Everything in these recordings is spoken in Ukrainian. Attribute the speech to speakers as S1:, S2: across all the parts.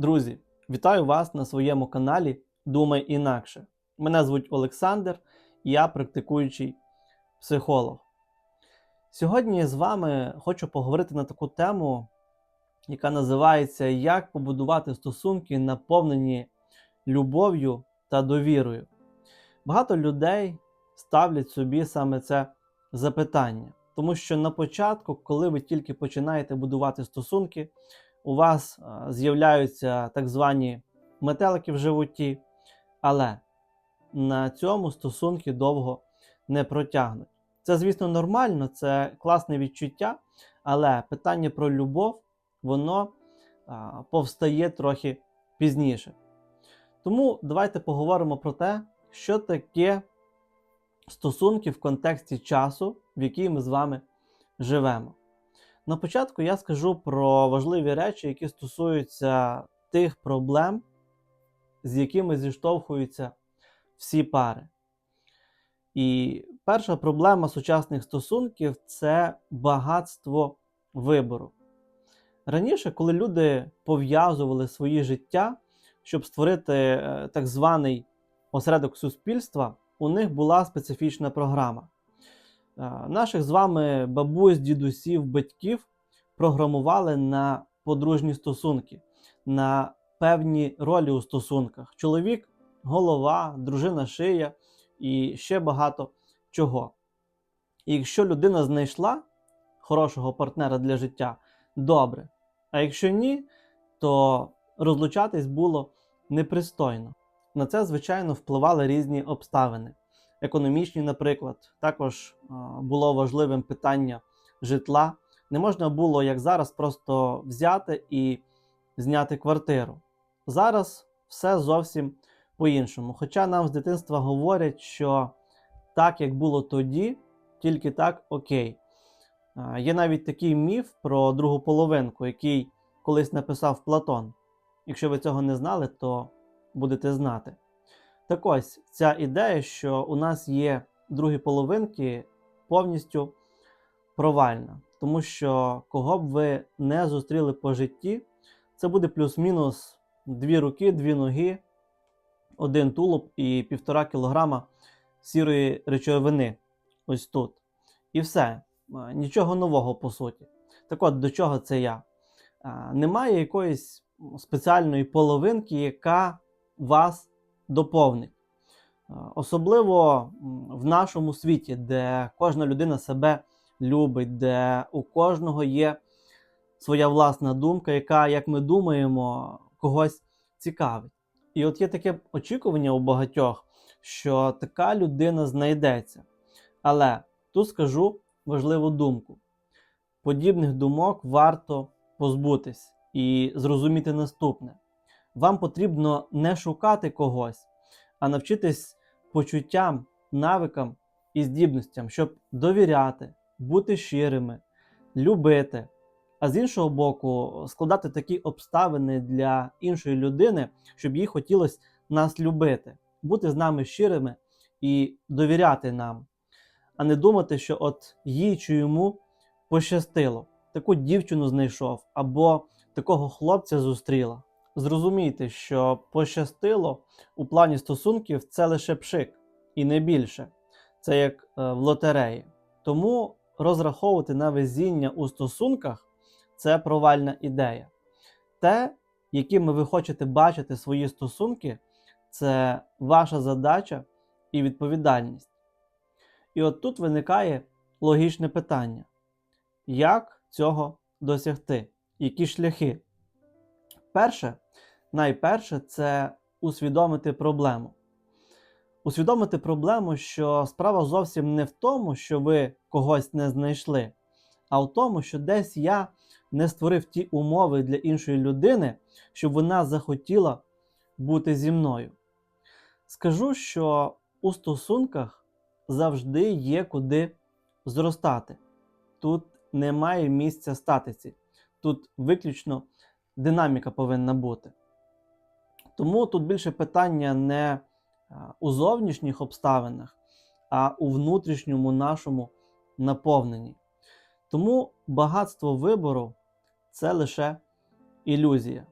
S1: Друзі, вітаю вас на своєму каналі Думай інакше. Мене звуть Олександр, і я практикуючий психолог. Сьогодні я з вами хочу поговорити на таку тему, яка називається Як побудувати стосунки, наповнені любов'ю та довірою. Багато людей ставлять собі саме це запитання, тому що на початку, коли ви тільки починаєте будувати стосунки, у вас з'являються так звані метелики в животі, але на цьому стосунки довго не протягнуть. Це, звісно, нормально, це класне відчуття, але питання про любов, воно повстає трохи пізніше. Тому давайте поговоримо про те, що таке стосунки в контексті часу, в який ми з вами живемо. На початку я скажу про важливі речі, які стосуються тих проблем, з якими зіштовхуються всі пари. І перша проблема сучасних стосунків це багатство вибору. Раніше, коли люди пов'язували свої життя, щоб створити е, так званий осередок суспільства, у них була специфічна програма. Наших з вами бабусь, дідусів, батьків програмували на подружні стосунки, на певні ролі у стосунках. Чоловік, голова, дружина шия і ще багато чого. І якщо людина знайшла хорошого партнера для життя, добре. А якщо ні, то розлучатись було непристойно. На це, звичайно, впливали різні обставини. Економічні, наприклад, також було важливим питання житла. Не можна було, як зараз, просто взяти і зняти квартиру. Зараз все зовсім по-іншому. Хоча нам з дитинства говорять, що так, як було тоді, тільки так окей. Є навіть такий міф про другу половинку, який колись написав Платон. Якщо ви цього не знали, то будете знати. Так ось ця ідея, що у нас є другі половинки, повністю провальна. Тому що кого б ви не зустріли по житті, це буде плюс-мінус дві руки, дві ноги, один тулуб і півтора кілограма сірої речовини. Ось тут. І все. Нічого нового по суті. Так от, до чого це я? Немає якоїсь спеціальної половинки, яка вас доповнить. Особливо в нашому світі, де кожна людина себе любить, де у кожного є своя власна думка, яка, як ми думаємо, когось цікавить. І от є таке очікування у багатьох, що така людина знайдеться. Але тут скажу важливу думку: подібних думок варто позбутись і зрозуміти наступне: вам потрібно не шукати когось, а навчитись почуттям, навикам і здібностям, щоб довіряти, бути щирими, любити. А з іншого боку, складати такі обставини для іншої людини, щоб їй хотілося нас любити, бути з нами щирими і довіряти нам, а не думати, що от їй чи йому пощастило, таку дівчину знайшов або такого хлопця зустріла. Зрозумійте, що пощастило у плані стосунків це лише пшик і не більше. Це як е, в лотереї. Тому розраховувати на везіння у стосунках це провальна ідея. Те, якими ви хочете бачити свої стосунки, це ваша задача і відповідальність. І от тут виникає логічне питання: як цього досягти? Які шляхи? Перше, найперше, це усвідомити проблему. Усвідомити проблему, що справа зовсім не в тому, що ви когось не знайшли, а в тому, що десь я не створив ті умови для іншої людини, щоб вона захотіла бути зі мною. Скажу, що у стосунках завжди є куди зростати. Тут немає місця статиці, тут виключно динаміка повинна бути. Тому тут більше питання не у зовнішніх обставинах, а у внутрішньому нашому наповненні. Тому багатство вибору це лише ілюзія.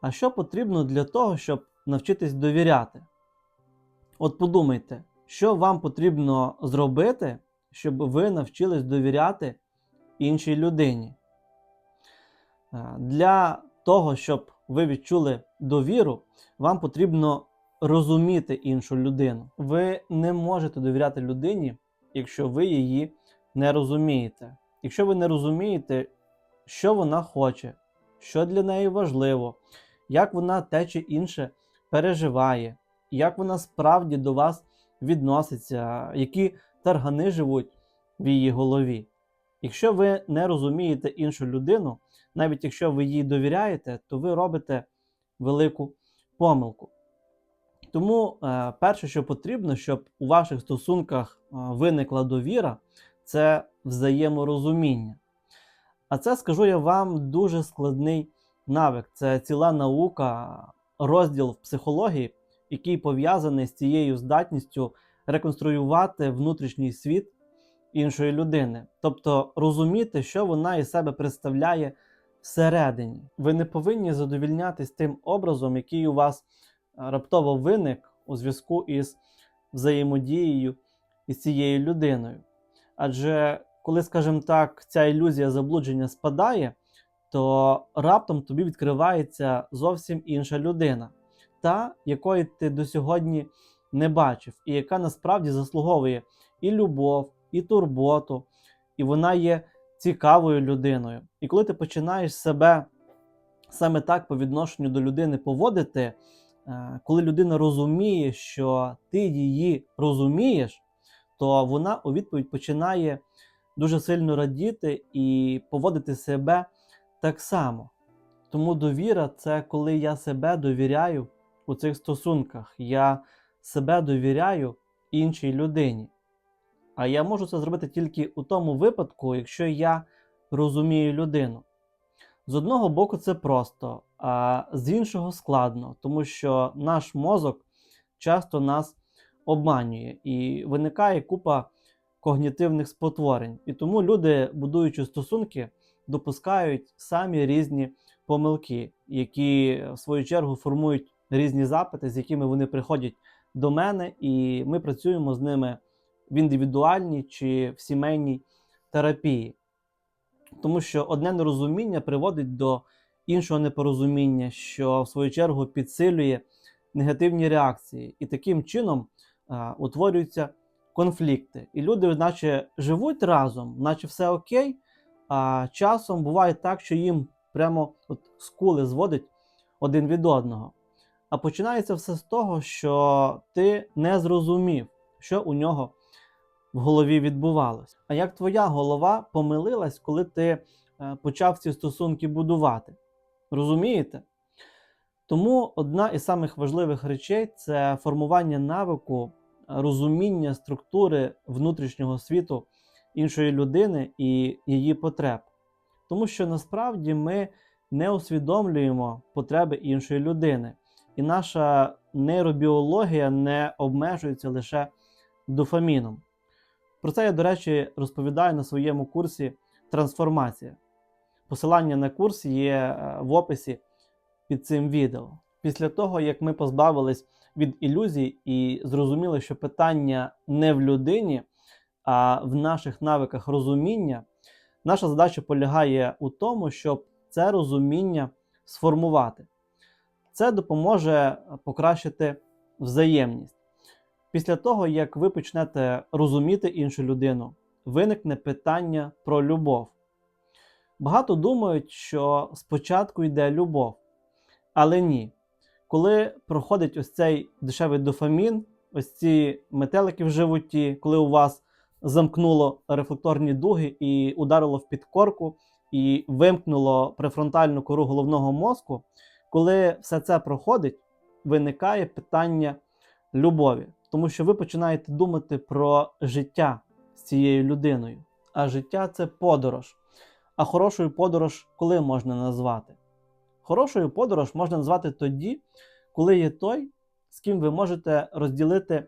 S1: А що потрібно для того, щоб навчитись довіряти? От подумайте, що вам потрібно зробити, щоб ви навчились довіряти іншій людині. Е, Для того, щоб ви відчули довіру, вам потрібно розуміти іншу людину. Ви не можете довіряти людині, якщо ви її не розумієте. Якщо ви не розумієте, що вона хоче, що для неї важливо, як вона те чи інше переживає, як вона справді до вас відноситься, які таргани живуть в її голові. Якщо ви не розумієте іншу людину, навіть якщо ви їй довіряєте, то ви робите велику помилку. Тому е, перше, що потрібно, щоб у ваших стосунках е, виникла довіра, це взаєморозуміння. А це скажу я вам дуже складний навик. Це ціла наука, розділ в психології, який пов'язаний з цією здатністю реконструювати внутрішній світ іншої людини, тобто розуміти, що вона із себе представляє всередині. Ви не повинні задовільнятись тим образом, який у вас е, раптово виник у зв'язку із взаємодією із цією людиною. Адже коли, скажімо так, ця ілюзія заблудження спадає, то раптом тобі відкривається зовсім інша людина, та якої ти до сьогодні не бачив, і яка насправді заслуговує і любов, і турботу, і вона є цікавою людиною. І коли ти починаєш себе саме так по відношенню до людини поводити, е, коли людина розуміє, що ти її розумієш, то вона у відповідь починає дуже сильно радіти і поводити себе так само. Тому довіра це коли я себе довіряю у цих стосунках. Я себе довіряю іншій людині. А я можу це зробити тільки у тому випадку, якщо я розумію людину. З одного боку, це просто, а з іншого складно, тому що наш мозок часто нас обманює і виникає купа когнітивних спотворень. І тому люди, будуючи стосунки, допускають самі різні помилки, які в свою чергу формують різні запити, з якими вони приходять до мене, і ми працюємо з ними в індивідуальній чи в сімейній терапії. Тому що одне нерозуміння приводить до іншого непорозуміння, що в свою чергу підсилює негативні реакції. І таким чином а, утворюються конфлікти. І люди, наче живуть разом, наче все окей, а часом буває так, що їм прямо от скули зводить один від одного. А починається все з того, що ти не зрозумів, що у нього в голові відбувалось. А як твоя голова помилилась, коли ти е, почав ці стосунки будувати? Розумієте? Тому одна із самих важливих речей це формування навику розуміння структури внутрішнього світу іншої людини і її потреб. Тому що насправді ми не усвідомлюємо потреби іншої людини, і наша нейробіологія не обмежується лише дофаміном. Про це я, до речі, розповідаю на своєму курсі Трансформація. Посилання на курс є е, в описі під цим відео. Після того, як ми позбавились від ілюзій і зрозуміли, що питання не в людині, а в наших навиках розуміння, наша задача полягає у тому, щоб це розуміння сформувати. Це допоможе покращити взаємність. Після того, як ви почнете розуміти іншу людину, виникне питання про любов. Багато думають, що спочатку йде любов, але ні. Коли проходить ось цей дешевий дофамін, ось ці метелики в животі, коли у вас замкнуло рефлекторні дуги і ударило в підкорку, і вимкнуло префронтальну кору головного мозку, коли все це проходить, виникає питання любові, тому що ви починаєте думати про життя з цією людиною. А життя це подорож. А хорошою подорож коли можна назвати? Хорошою подорож можна назвати тоді, коли є той, з ким ви можете розділити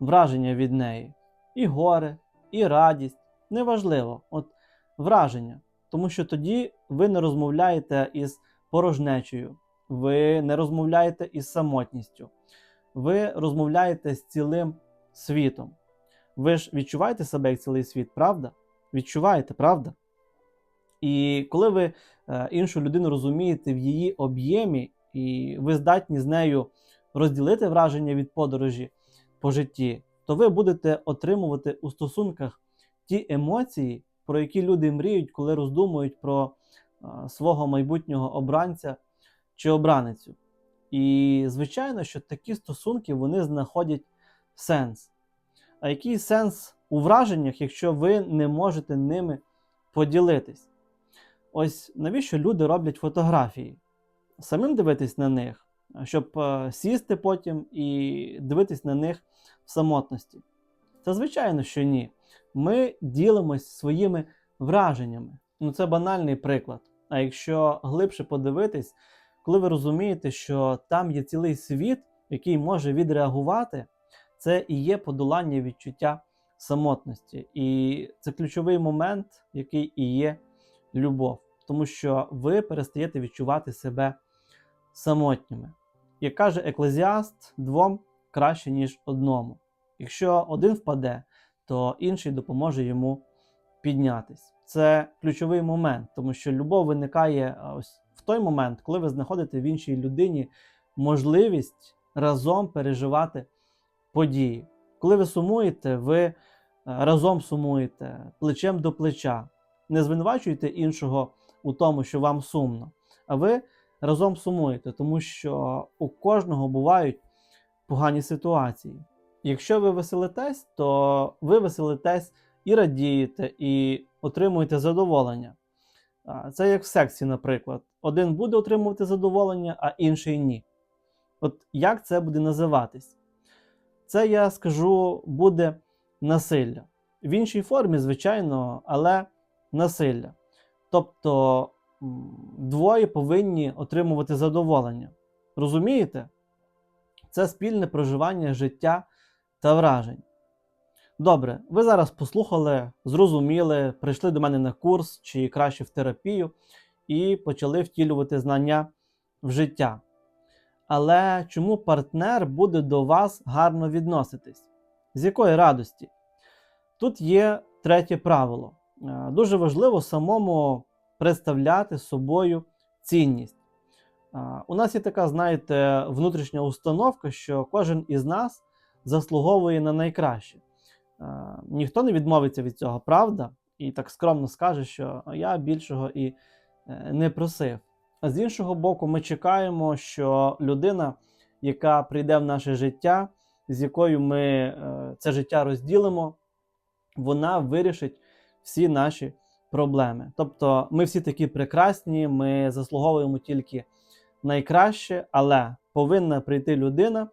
S1: враження від неї. І горе, і радість. Неважливо, от враження. Тому що тоді ви не розмовляєте із порожнечею, ви не розмовляєте із самотністю, ви розмовляєте з цілим світом. Ви ж відчуваєте себе як цілий світ, правда? Відчуваєте, правда? І коли ви е, іншу людину розумієте в її об'ємі, і ви здатні з нею розділити враження від подорожі по житті, то ви будете отримувати у стосунках ті емоції, про які люди мріють, коли роздумують про е, свого майбутнього обранця чи обраницю. І звичайно, що такі стосунки вони знаходять сенс. А який сенс у враженнях, якщо ви не можете ними поділитись? Ось навіщо люди роблять фотографії? Самим дивитись на них, щоб е, сісти потім і дивитись на них в самотності. Та звичайно, що ні. Ми ділимось своїми враженнями. Ну, це банальний приклад. А якщо глибше подивитись, коли ви розумієте, що там є цілий світ, який може відреагувати, це і є подолання відчуття самотності. І це ключовий момент, який і є любов, тому що ви перестаєте відчувати себе самотніми. Як каже еклезіаст, двом краще, ніж одному. Якщо один впаде, то інший допоможе йому піднятись. Це ключовий момент, тому що любов виникає ось той момент, коли ви знаходите в іншій людині можливість разом переживати події. Коли ви сумуєте, ви е, разом сумуєте плечем до плеча. Не звинувачуйте іншого у тому, що вам сумно, а ви разом сумуєте, тому що у кожного бувають погані ситуації. Якщо ви веселитесь, то ви веселитесь і радієте, і отримуєте задоволення. Це як в сексі, наприклад. Один буде отримувати задоволення, а інший ні. От як це буде називатись? Це я скажу буде насилля. В іншій формі, звичайно, але насилля. Тобто двоє повинні отримувати задоволення. Розумієте? Це спільне проживання життя та вражень. Добре, ви зараз послухали, зрозуміли, прийшли до мене на курс чи краще в терапію і почали втілювати знання в життя. Але чому партнер буде до вас гарно відноситись? З якої радості? Тут є третє правило. Е, дуже важливо самому представляти собою цінність. Е, у нас є така, знаєте, внутрішня установка, що кожен із нас заслуговує на найкраще. Е, ніхто не відмовиться від цього, правда? І так скромно скаже, що я більшого і не просив. А з іншого боку, ми чекаємо, що людина, яка прийде в наше життя, з якою ми е, це життя розділимо, вона вирішить всі наші проблеми. Тобто ми всі такі прекрасні, ми заслуговуємо тільки найкраще, але повинна прийти людина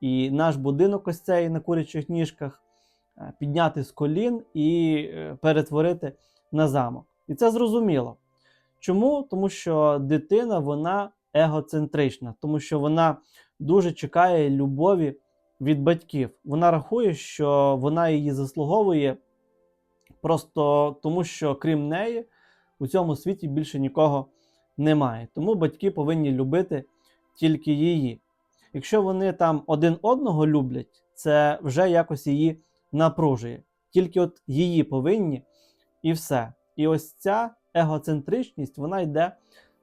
S1: і наш будинок ось цей на курячих ніжках е, підняти з колін і е, перетворити на замок. І це зрозуміло. Чому? Тому що дитина вона егоцентрична, тому що вона дуже чекає любові від батьків. Вона рахує, що вона її заслуговує просто тому, що крім неї у цьому світі більше нікого немає. Тому батьки повинні любити тільки її. Якщо вони там один одного люблять, це вже якось її напружує. Тільки от її повинні і все. І ось ця егоцентричність вона йде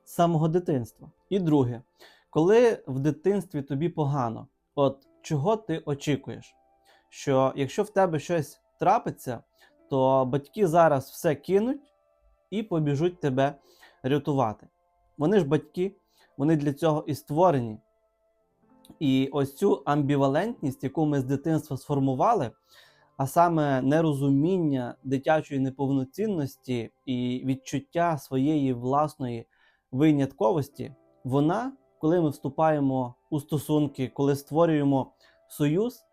S1: з самого дитинства. І друге, коли в дитинстві тобі погано, от чого ти очікуєш? Що якщо в тебе щось трапиться, то батьки зараз все кинуть і побіжуть тебе рятувати. Вони ж батьки, вони для цього і створені. І ось цю амбівалентність, яку ми з дитинства сформували, а саме нерозуміння дитячої неповноцінності і відчуття своєї власної винятковості, вона, коли ми вступаємо у стосунки, коли створюємо союз,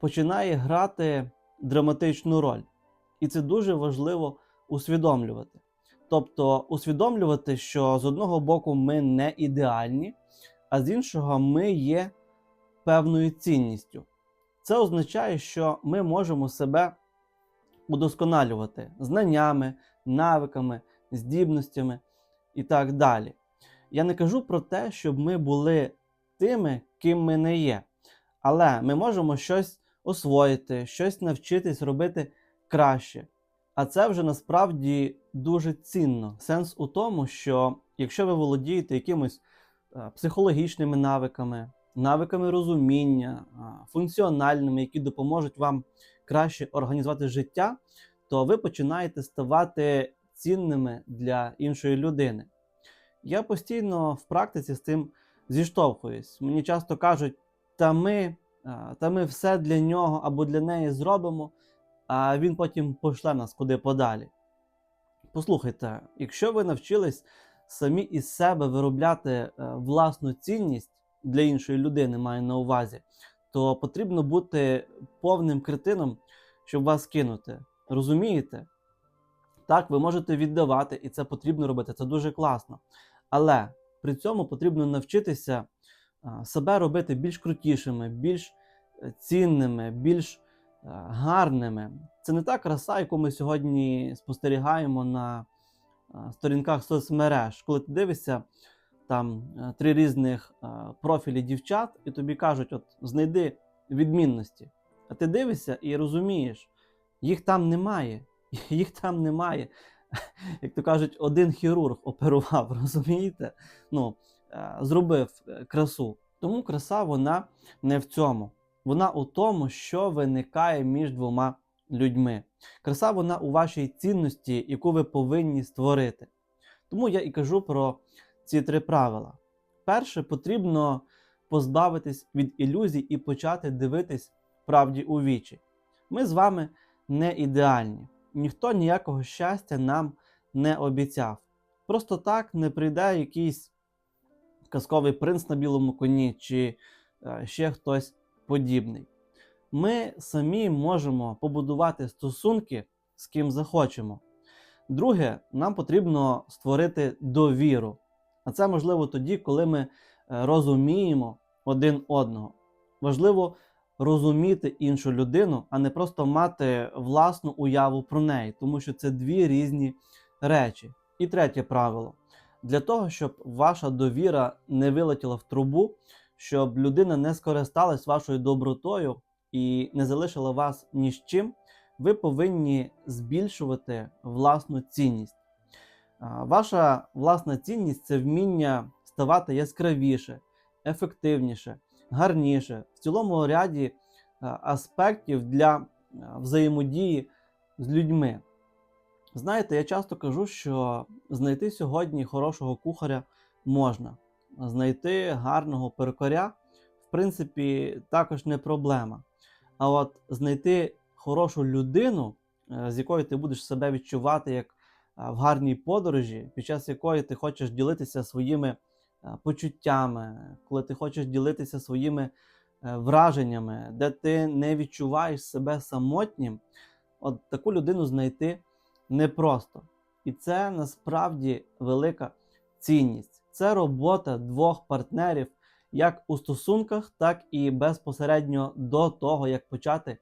S1: починає грати драматичну роль. І це дуже важливо усвідомлювати. Тобто усвідомлювати, що з одного боку ми не ідеальні, а з іншого ми є певною цінністю. Це означає, що ми можемо себе удосконалювати знаннями, навиками, здібностями і так далі. Я не кажу про те, щоб ми були тими, ким ми не є. Але ми можемо щось освоїти, щось навчитись робити краще. А це вже насправді дуже цінно. Сенс у тому, що якщо ви володієте якимось е, психологічними навиками, навиками розуміння, функціональними, які допоможуть вам краще організувати життя, то ви починаєте ставати цінними для іншої людини. Я постійно в практиці з цим зіштовхуюсь. Мені часто кажуть, та ми, та ми все для нього або для неї зробимо, а він потім пошле нас куди подалі. Послухайте, якщо ви навчились самі із себе виробляти е, власну цінність для іншої людини, маю на увазі, то потрібно бути повним кретином, щоб вас кинути. Розумієте? Так, ви можете віддавати, і це потрібно робити, це дуже класно. Але при цьому потрібно навчитися себе робити більш крутішими, більш е, цінними, більш е, гарними. Це не та краса, яку ми сьогодні спостерігаємо на сторінках соцмереж, коли ти дивишся там е, три різних е, профілі дівчат, і тобі кажуть: от знайди відмінності. А ти дивишся і розумієш, їх там немає. Їх там немає. Як то кажуть, один хірург оперував, розумієте? Ну, е, зробив красу. Тому краса вона не в цьому. Вона у тому, що виникає між двома людьми. Краса вона у вашій цінності, яку ви повинні створити. Тому я і кажу про ці три правила. Перше, потрібно позбавитись від ілюзій і почати дивитись правді у вічі. Ми з вами не ідеальні. Ніхто ніякого щастя нам не обіцяв. Просто так не прийде якийсь казковий принц на білому коні чи е, ще хтось подібний. Ми самі можемо побудувати стосунки з ким захочемо. Друге, нам потрібно створити довіру. А це можливо тоді, коли ми е, розуміємо один одного. Важливо розуміти іншу людину, а не просто мати власну уяву про неї, тому що це дві різні речі. І третє правило: для того, щоб ваша довіра не вилетіла в трубу, щоб людина не скористалась вашою добротою і не залишила вас ні з чим, ви повинні збільшувати власну цінність. Ваша власна цінність це вміння ставати яскравіше, ефективніше, гарніше в цілому ряді е, аспектів для е, взаємодії з людьми. Знаєте, я часто кажу, що знайти сьогодні хорошого кухаря можна, знайти гарного перукаря, в принципі, також не проблема. А от знайти хорошу людину, е, з якою ти будеш себе відчувати як в гарній подорожі, під час якої ти хочеш ділитися своїми почуттями, коли ти хочеш ділитися своїми е, враженнями, де ти не відчуваєш себе самотнім, от таку людину знайти непросто. І це насправді велика цінність. Це робота двох партнерів як у стосунках, так і безпосередньо до того, як почати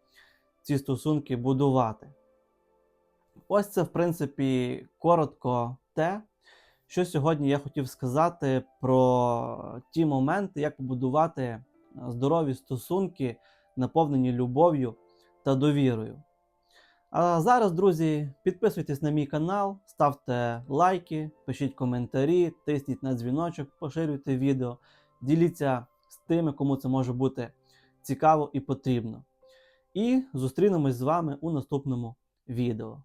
S1: ці стосунки будувати. Ось це, в принципі, коротко те, що сьогодні я хотів сказати про ті моменти, як побудувати е, здорові стосунки, наповнені любов'ю та довірою. А зараз, друзі, підписуйтесь на мій канал, ставте лайки, пишіть коментарі, тисніть на дзвіночок, поширюйте відео, діліться з тими, кому це може бути цікаво і потрібно. І зустрінемось з вами у наступному відео.